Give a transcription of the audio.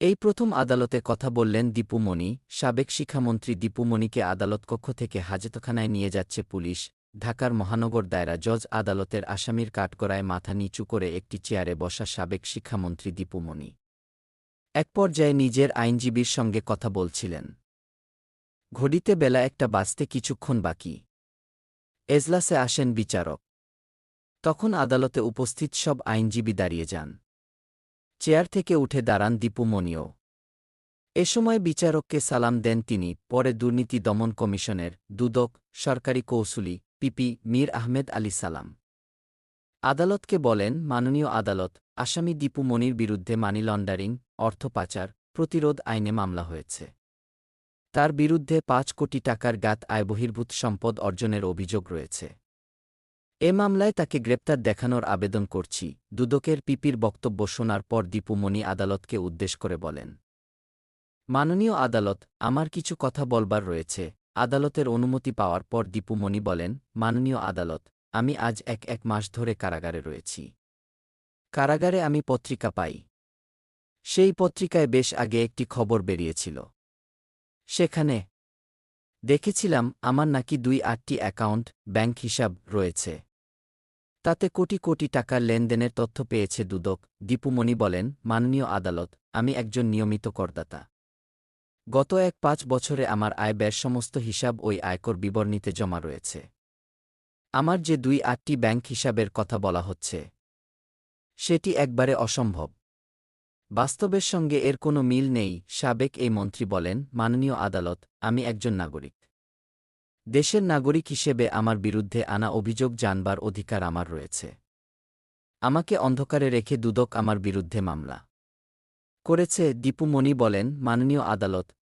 এই প্রথম আদালতে কথা বললেন দীপুমণি, সাবেক শিক্ষামন্ত্রী দীপুমণিকে আদালত কক্ষ থেকে হাজতখানায় নিয়ে যাচ্ছে পুলিশ, ঢাকার মহানগর দায়রা জজ আদালতের আসামির কাঠগড়ায় মাথা নিচু করে একটি চেয়ারে বসা সাবেক শিক্ষামন্ত্রী দীপুমণি। এক পর্যায়ে নিজের আইনজীবীর সঙ্গে কথা বলছিলেন। ঘড়িতে বেলা একটা বাজতে কিছুক্ষণ বাকি। এজলাসে আসেন বিচারক। তখন আদালতে উপস্থিত সব আইনজীবী দাঁড়িয়ে যান। চেয়ার থেকে উঠে দাঁড়ান দীপুমণিও এ সময় বিচারককে সালাম দেন তিনি, পরে দুর্নীতি দমন কমিশনের দুদক, সরকারি কৌসুলি, পিপি মীর আহমেদ আলী সালাম। আদালতকে বলেন, মাননীয় আদালত, আসামি দীপু মনির বিরুদ্ধে মানি লন্ডারিং, অর্থ পাচার, প্রতিরোধ আইনে মামলা হয়েছে। তার বিরুদ্ধে পাঁচ কোটি টাকার গাত আয়বহির্ভূত সম্পদ অর্জনের অভিযোগ রয়েছে। এ মামলায় তাকে গ্রেপ্তার দেখানোর আবেদন করছি, দুদকের পিপির বক্তব্য শোনার পর দীপুমণি আদালতকে উদ্দেশ করে বলেন। মাননীয় আদালত, আমার কিছু কথা বলবার রয়েছে, আদালতের অনুমতি পাওয়ার পর দীপুমণি বলেন, মাননীয় আদালত, আমি আজ এক এক মাস ধরে কারাগারে রয়েছি। কারাগারে আমি পত্রিকা পাই। সেই পত্রিকায় বেশ আগে একটি খবর বেরিয়েছিল। সেখানে দেখেছিলাম আমার নাকি দুই আটটি অ্যাকাউন্ট, ব্যাংক হিসাব রয়েছে। তাতে কোটি কোটি টাকার লেনদেনের তথ্য পেয়েছে দুদক। দীপুমণি বলেন, মাননীয় আদালত, আমি একজন নিয়মিত করদাতা। গত এক পাঁচ বছরে আমার আয় ব্যয়ের সমস্ত হিসাব ওই আয়কর বিবরণীতে জমা রয়েছে। আমার যে দুই আটটি ব্যাংক হিসাবের কথা বলা হচ্ছে, সেটি একবারে অসম্ভব। বাস্তবের সঙ্গে এর কোনো মিল নেই সাবেক এই মন্ত্রী বলেন, মাননীয় আদালত, আমি একজন নাগরিক। দেশের নাগরিক হিসেবে আমার বিরুদ্ধে আনা অভিযোগ জানবার অধিকার আমার রয়েছে। আমাকে অন্ধকারে রেখে দুদক আমার বিরুদ্ধে মামলা করেছে দীপুমণি বলেন, মাননীয় আদালত